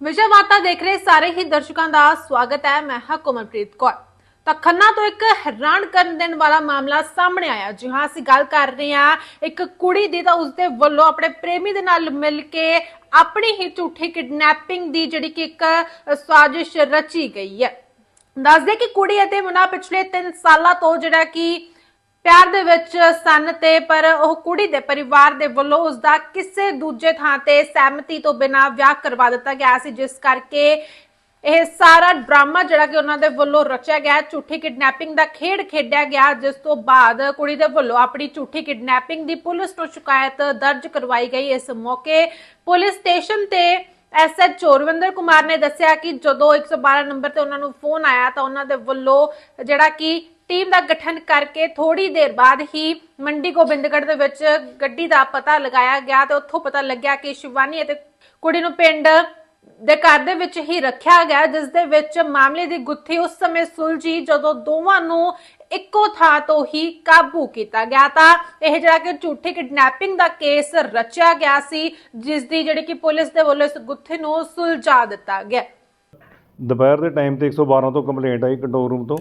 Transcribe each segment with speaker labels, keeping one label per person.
Speaker 1: ਵਿਜੇ ਵਾਰਤਾ ਦੇਖ ਰਹੇ ਸਾਰੇ ਹੀ ਦਰਸ਼ਕਾਂ ਦਾ ਸਵਾਗਤ ਹੈ। ਮੈਂ ਹਾਂ ਕੋਮਲਪ੍ਰੀਤ ਕੌਰ। ਤਾਂ ਖੰਨਾ ਤੋਂ ਇੱਕ ਹੈਰਾਨ ਕਰਨ ਦੇਣ ਵਾਲਾ ਮਾਮਲਾ ਸਾਹਮਣੇ ਆਇਆ। ਜੀ ਹਾਂ, ਅਸੀਂ ਗੱਲ ਕਰ ਰਹੇ ਹਾਂ। ਇੱਕ ਕੁੜੀ ਦੀ ਤਾਂ ਉਸਦੇ ਵੱਲੋਂ ਆਪਣੇ ਪ੍ਰੇਮੀ ਦੇ ਨਾਲ ਮਿਲ ਕੇ ਆਪਣੀ ਹੀ ਝੂਠੀ ਕਿਡਨੈਪਿੰਗ ਦੀ ਜਿਹੜੀ ਕਿ ਇੱਕ ਸਾਜ਼ਿਸ਼ ਰਚੀ ਗਈ ਹੈ। ਦੱਸਦੇ ਕਿ ਕੁੜੀ ਅਤੇ ਮੁੰਡਾ ਪਿਛਲੇ 3 ਸਾਲਾਂ ਤੋਂ ਜਿਹੜਾ ਕਿ ਪਿਆਰ ਦੇ ਵਿੱਚ ਸਨ ਤੇ, ਪਰ ਉਹ ਕੁੜੀ ਦੇ ਪਰਿਵਾਰ ਦੇ ਵੱਲੋਂ ਉਸ ਦਾ ਕਿਸੇ ਦੂਜੇ ਥਾਂ ਤੇ ਸਹਿਮਤੀ ਤੋਂ ਬਿਨਾਂ ਵਿਆਹ ਕਰਵਾ ਦਿੱਤਾ ਗਿਆ ਸੀ, ਜਿਸ ਕਰਕੇ ਇਹ ਸਾਰਾ ਡਰਾਮਾ ਜਿਹੜਾ ਕਿ ਉਹਨਾਂ ਦੇ ਵੱਲੋਂ ਰਚਿਆ ਗਿਆ, ਝੂਠੀ ਕਿਡਨੈਪਿੰਗ ਦਾ ਖੇਡ ਖੇਡਿਆ ਗਿਆ, ਜਿਸ ਤੋਂ ਬਾਅਦ ਕੁੜੀ ਦੇ ਵੱਲੋਂ ਆਪਣੀ ਝੂਠੀ ਕਿਡਨੈਪਿੰਗ ਦੀ ਪੁਲਿਸ ਨੂੰ ਸ਼ਿਕਾਇਤ ਦਰਜ ਕਰਵਾਈ ਗਈ। ਇਸ ਮੌਕੇ ਪੁਲਿਸ ਸਟੇਸ਼ਨ ਤੇ ਐਸਐਚ ਚੋਰਵਿੰਦਰ ਕੁਮਾਰ ਨੇ ਦੱਸਿਆ ਕਿ ਜਦੋਂ 112 ਨੰਬਰ ਤੇ ਉਹਨਾਂ ਨੂੰ ਫੋਨ ਆਇਆ ਤਾਂ ਉਹਨਾਂ ਦੇ ਵੱਲੋਂ ਜਿਹੜਾ ਕਿ ਟੀਮ ਦਾ ਗਠਨ ਕਰਕੇ ਥੋੜੀ ਦੇਰ ਬਾਅਦ ਹੀ ਮੰਡੀ ਗੋਬਿੰਦਗੜ੍ਹ ਦੇ ਵਿੱਚ ਗੱਡੀ ਦਾ ਪਤਾ ਲਗਾਇਆ ਗਿਆ ਤੇ ਉੱਥੋਂ ਪਤਾ ਲੱਗਿਆ ਕਿ ਸ਼ਿਵਾਨੀ ਅਤੇ ਕੁੜੀ ਨੂੰ ਪਿੰਡ ਦੇ ਘਰ ਦੇ ਵਿੱਚ ਹੀ ਰੱਖਿਆ ਗਿਆ, ਜਿਸ ਦੇ ਵਿੱਚ ਮਾਮਲੇ ਦੀ ਗੁੱਥੀ ਉਸ ਸਮੇਂ ਸੁਲਝੀ ਜਦੋਂ ਦੋਵਾਂ ਨੂੰ ਇੱਕੋ ਥਾਂ ਤੋਂ ਹੀ ਕਾਬੂ ਕੀਤਾ ਗਿਆ ਤਾਂ ਇਹ ਜਿਹੜਾ ਕਿ ਝੂਠੀ ਕਿਡਨੈਪਿੰਗ ਦਾ ਕੇਸ ਰਚਿਆ ਗਿਆ ਸੀ, ਜਿਸ ਦੀ ਜਿਹੜੀ ਕਿ ਪੁਲਿਸ ਦੇ ਵੱਲੋਂ ਇਸ ਗੁੱਥੇ ਨੂੰ ਸੁਲਝਾ ਦਿੱਤਾ ਗਿਆ।
Speaker 2: ਦੁਪਹਿਰ ਦੇ ਟਾਈਮ ਤੇ 112 ਤੋਂ ਕੰਪਲੇਂਟ ਆਈ ਕੰਟਰੋਲ ਰੂਮ ਤੋਂ।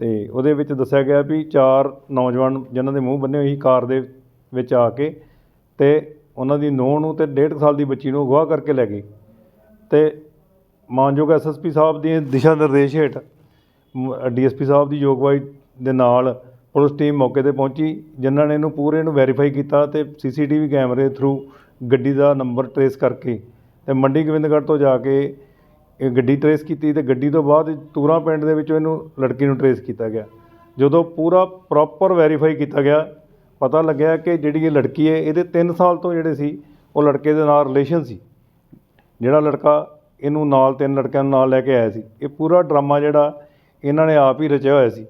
Speaker 2: ਅਤੇ ਉਹਦੇ ਵਿੱਚ ਦੱਸਿਆ ਗਿਆ ਵੀ ਚਾਰ ਨੌਜਵਾਨ ਜਿਨ੍ਹਾਂ ਦੇ ਮੂੰਹ ਬੰਨੇ ਹੋਏ ਸੀ ਕਾਰ ਦੇ ਵਿੱਚ ਆ ਕੇ ਅਤੇ ਉਹਨਾਂ ਦੀ ਨੂੰਹ ਨੂੰ ਅਤੇ ਡੇਢ ਕੁ ਸਾਲ ਦੀ ਬੱਚੀ ਨੂੰ ਅਗਵਾ ਕਰਕੇ ਲੈ ਗਏ। ਅਤੇ ਮਾਨਯੋਗ ਐਸਐਸਪੀ ਸਾਹਿਬ ਦੀ ਦਿਸ਼ਾ ਨਿਰਦੇਸ਼ ਹੇਠ ਡੀ ਐਸ ਪੀ ਸਾਹਿਬ ਦੀ ਯੋਗਵਾਈ ਦੇ ਨਾਲ ਪੁਲਿਸ ਟੀਮ ਮੌਕੇ ਤੇ ਪਹੁੰਚੀ, ਜਿਨ੍ਹਾਂ ਨੇ ਇਹਨੂੰ ਪੂਰੇ ਨੂੰ ਵੈਰੀਫਾਈ ਕੀਤਾ ਅਤੇ ਸੀ ਸੀ ਟੀ ਵੀ ਕੈਮਰੇ ਥਰੂ ਗੱਡੀ ਦਾ ਨੰਬਰ ਟਰੇਸ ਕਰਕੇ ਅਤੇ ਮੰਡੀ ਗੋਬਿੰਦਗੜ੍ਹ ਤੋਂ ਜਾ ਕੇ ਇਹ ਗੱਡੀ ਟਰੇਸ ਕੀਤੀ ਤੇ ਗੱਡੀ ਤੋਂ ਬਾਅਦ ਤੂਰਾ ਪਿੰਡ ਦੇ ਵਿੱਚੋਂ ਇਹਨੂੰ ਲੜਕੀ ਨੂੰ ਟਰੇਸ ਕੀਤਾ ਗਿਆ। ਜਦੋਂ ਪੂਰਾ ਪ੍ਰੋਪਰ ਵੈਰੀਫਾਈ ਕੀਤਾ ਗਿਆ, ਪਤਾ ਲੱਗਿਆ ਕਿ ਜਿਹੜੀ ਇਹ ਲੜਕੀ ਹੈ, ਇਹਦੇ 3 ਸਾਲ ਤੋਂ ਜਿਹੜੇ ਸੀ, ਉਹ ਲੜਕੇ ਦੇ ਨਾਲ ਰਿਲੇਸ਼ਨ ਸੀ। ਜਿਹੜਾ ਲੜਕਾ ਇਹਨੂੰ ਨਾਲ ਤਿੰਨ ਲੜਕਿਆਂ ਨੂੰ ਨਾਲ ਲੈ ਕੇ ਆਇਆ ਸੀ। ਇਹ ਪੂਰਾ ਡਰਾਮਾ ਜਿਹੜਾ, ਇਹਨਾਂ ਨੇ ਆਪ ਹੀ ਰਚਿਆ ਹੋਇਆ ਸੀ।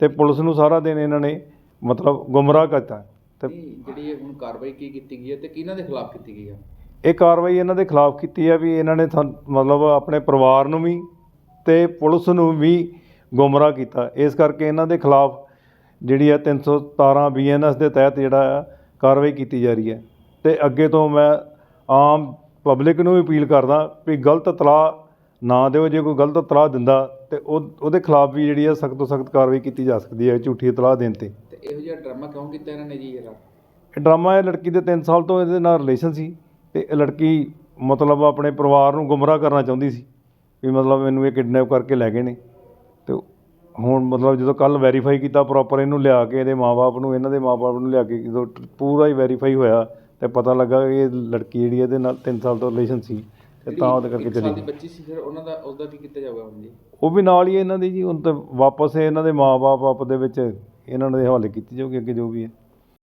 Speaker 2: ਤੇ ਪੁਲਿਸ ਨੂੰ ਸਾਰਾ ਦਿਨ ਇਹਨਾਂ ਨੇ ਮਤਲਬ ਗੁੰਮਰਾਹ ਕਰਤਾ। ਤੇ
Speaker 3: ਜਿਹੜੀ ਹੁਣ ਕਾਰਵਾਈ ਕੀ ਕੀਤੀ ਗਈ ਹੈ ਤੇ ਕਿਹਨਾਂ ਦੇ ਖਿਲਾਫ ਕੀਤੀ ਗਈ ਹੈ?
Speaker 2: ਇਹ ਕਾਰਵਾਈ ਇਹਨਾਂ ਦੇ ਖਿਲਾਫ ਕੀਤੀ ਹੈ ਵੀ ਇਹਨਾਂ ਨੇ ਮਤਲਬ ਆਪਣੇ ਪਰਿਵਾਰ ਨੂੰ ਵੀ ਤੇ ਪੁਲਿਸ ਨੂੰ ਵੀ ਗੁੰਮਰਾਹ ਕੀਤਾ। ਇਸ ਕਰਕੇ ਇਹਨਾਂ ਦੇ ਖਿਲਾਫ ਜਿਹੜੀ ਹੈ 317 ਬੀਐਨਐਸ ਦੇ ਤਹਿਤ ਜਿਹੜਾ ਕਾਰਵਾਈ ਕੀਤੀ ਜਾ ਰਹੀ ਹੈ। ਤੇ ਅੱਗੇ ਤੋਂ ਮੈਂ ਆਮ ਪਬਲਿਕ ਨੂੰ ਵੀ ਅਪੀਲ ਕਰਦਾ ਵੀ ਗਲਤ ਇਤਲਾਹ ਨਾ ਦਿਓ ਜੇ ਕੋਈ ਗਲਤ ਇਤਲਾਹ ਦਿੰਦਾ ਤੇ ਉਹ ਉਹਦੇ ਖਿਲਾਫ ਵੀ ਜਿਹੜੀ ਹੈ ਸਖਤ ਤੋਂ ਸਖਤ ਕਾਰਵਾਈ ਕੀਤੀ ਜਾ ਸਕਦੀ ਹੈ ਝੂਠੀ ਇਤਲਾਹ ਦੇਣ ਤੇ।
Speaker 3: ਇਹੋ ਜਿਹਾ ਡਰਾਮਾ ਕਿਉਂ ਕੀਤਾ ਇਹਨਾਂ ਨੇ ਜੀ ਯਾਰ
Speaker 2: ਇਹ ਡਰਾਮਾ ਇਹ ਲੜਕੀ ਦੇ 3 ਸਾਲ ਤੋਂ ਇਹਦੇ ਨਾਲ ਰਿਲੇਸ਼ਨ ਸੀ। ਤੇ ਇਹ ਲੜਕੀ ਮਤਲਬ ਆਪਣੇ ਪਰਿਵਾਰ ਨੂੰ ਗੁੰਮਰਾਹ ਕਰਨਾ ਚਾਹੁੰਦੀ ਸੀ ਵੀ ਮਤਲਬ ਮੈਨੂੰ ਇਹ ਕਿਡਨੈਪ ਕਰਕੇ ਲੈ ਗਏ ਨੇ। ਤੇ ਹੁਣ ਮਤਲਬ ਜਦੋਂ ਕੱਲ ਵੈਰੀਫਾਈ ਕੀਤਾ ਪ੍ਰੋਪਰ ਇਹਨੂੰ ਲਿਆ ਕੇ ਇਹਦੇ ਮਾਪੇ ਨੂੰ ਇਹਨਾਂ ਦੇ ਮਾਪੇ ਨੂੰ ਲਿਆ ਕੇ ਜਦੋਂ ਪੂਰਾ ਹੀ ਵੈਰੀਫਾਈ ਹੋਇਆ ਤੇ ਪਤਾ ਲੱਗਾ ਕਿ ਇਹ ਲੜਕੀ ਜਿਹੜੀ ਇਹਦੇ ਨਾਲ 3 ਸਾਲ ਤੋਂ ਰਿਲੇਸ਼ਨ ਸੀ ਤੇ ਤਾਂ ਉਹਦੇ ਕਰਕੇ ਚਲੀ ਗਈ
Speaker 3: ਬੱਚੀ ਸੀ ਫਿਰ ਉਹਨਾਂ ਦਾ ਉਹਦਾ ਕੀ ਕੀਤਾ ਜਾਊਗਾ ਹੁਣ ਜੀ?
Speaker 2: ਉਹ ਵੀ ਨਾਲ ਹੀ ਇਹਨਾਂ ਦੀ ਜੀ ਹੁਣ ਤੇ ਵਾਪਸ ਇਹਨਾਂ ਦੇ ਮਾਪੇ ਆਪ ਦੇ ਵਿੱਚ ਇਹਨਾਂ ਦੇ ਹਵਾਲੇ ਕੀਤੀ ਜਾਊਗੀ ਅੱਗੇ ਜੋ ਵੀ ਹੈ।